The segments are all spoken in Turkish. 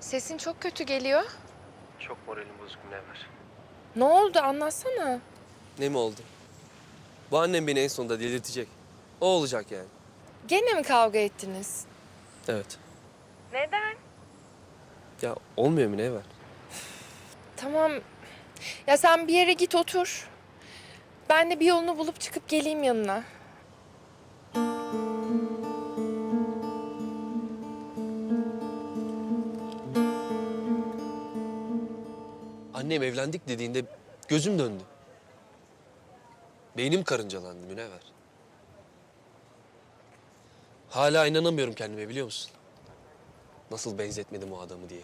Sesin çok kötü geliyor. Çok moralim bozuk Münevver. Ne oldu anlatsana. Ne mi oldu? Bu annem beni en sonunda delirtecek. O olacak yani. Gene mi kavga ettiniz? Evet. Neden? Ya olmuyor Münevver. Tamam. Ya sen bir yere git otur. Ben de bir yolunu bulup çıkıp geleyim yanına. Annem evlendik dediğinde gözüm döndü. Beynim karıncalandı Münevver. Hala inanamıyorum kendime biliyor musun? Nasıl benzetmedim o adamı diye.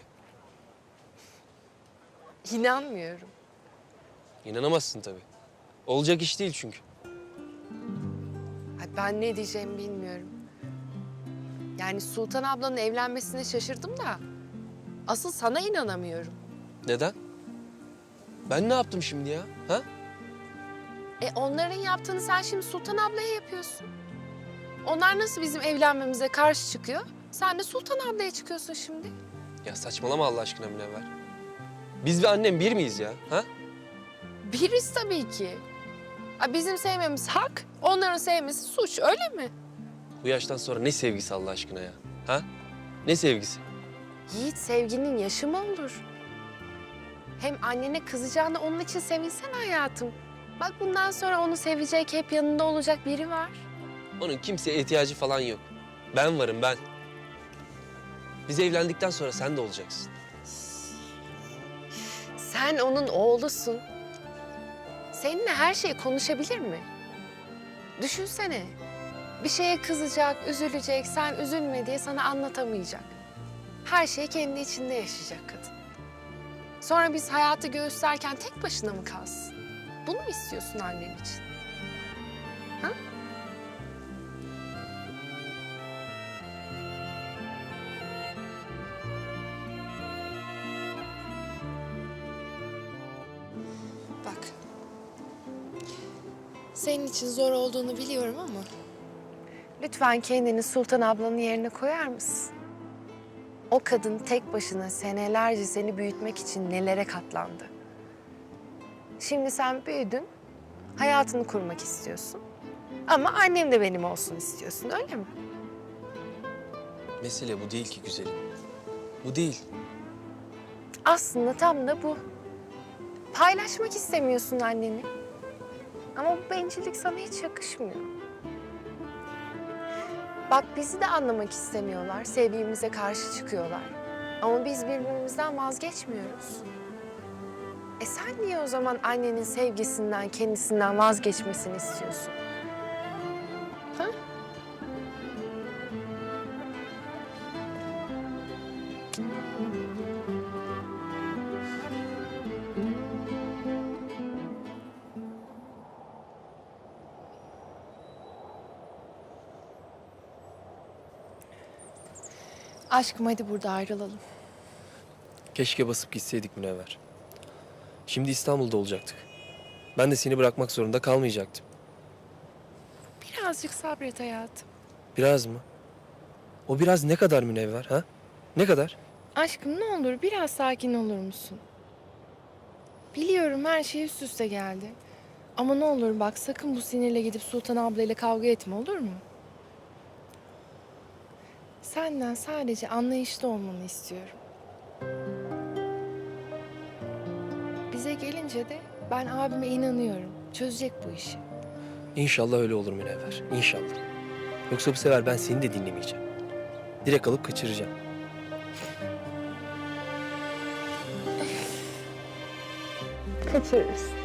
İnanmıyorum. İnanamazsın tabii. Olacak iş değil çünkü. Ay ben ne diyeceğimi bilmiyorum. Yani Sultan ablanın evlenmesine şaşırdım da... ...asıl sana inanamıyorum. Neden? Ben ne yaptım şimdi ya? Ha? E onların yaptığını sen şimdi Sultan ablaya yapıyorsun. Onlar nasıl bizim evlenmemize karşı çıkıyor? Sen de Sultan ablaya çıkıyorsun şimdi. Ya saçmalama Allah aşkına Münevver. Biz ve annem bir miyiz ya? Ha? Biriz tabii ki. Ha, Bizim sevmemiz hak, onların sevmesi suç öyle mi? Bu yaştan sonra ne sevgisi Allah aşkına ya? Ha? Ne sevgisi? Yiğit sevginin yaşı mı olur? Hem annene kızacağına onun için sevinsen hayatım. Bak bundan sonra onu sevecek, hep yanında olacak biri var. Onun kimseye ihtiyacı falan yok. Ben varım ben. Biz evlendikten sonra sen de olacaksın. Sen onun oğlusun. Seninle her şey konuşabilir mi? Düşünsene. Bir şeye kızacak, üzülecek, sen üzülme diye sana anlatamayacak. Her şeyi kendi içinde yaşayacak kadın. Sonra biz hayatı göğüslerken tek başına mı kalsın? Bunu mu istiyorsun annen için? Ha? Bak. Senin için zor olduğunu biliyorum ama... Lütfen kendini Sultan ablanın yerine koyar mısın? O kadın tek başına senelerce seni büyütmek için nelere katlandı. Şimdi sen büyüdün, hayatını kurmak istiyorsun. Ama annem de benim olsun istiyorsun, öyle mi? Mesele bu değil ki güzelim. Bu değil. Aslında tam da bu. Paylaşmak istemiyorsun anneni. Ama bu bencillik sana hiç yakışmıyor. Bak bizi de anlamak istemiyorlar, sevgimize karşı çıkıyorlar. Ama biz birbirimizden vazgeçmiyoruz. E sen niye o zaman annenin sevgisinden, kendisinden vazgeçmesini istiyorsun? Aşkım hadi burada ayrılalım. Keşke basıp gitseydik Münevver. Şimdi İstanbul'da olacaktık. Ben de seni bırakmak zorunda kalmayacaktım. Birazcık sabret hayatım. Biraz mı? O biraz ne kadar Münevver ha? Ne kadar? Aşkım ne olur biraz sakin olur musun? Biliyorum her şey üst üste geldi. Ama ne olur bak sakın bu sinirle gidip Sultan ablayla kavga etme olur mu? Senden sadece anlayışlı olmanı istiyorum. Bize gelince de ben abime inanıyorum. Çözecek bu işi. İnşallah öyle olur Münevver. İnşallah. Yoksa bu sefer ben seni de dinlemeyeceğim. Direkt alıp kaçıracağım. Kaçırırız.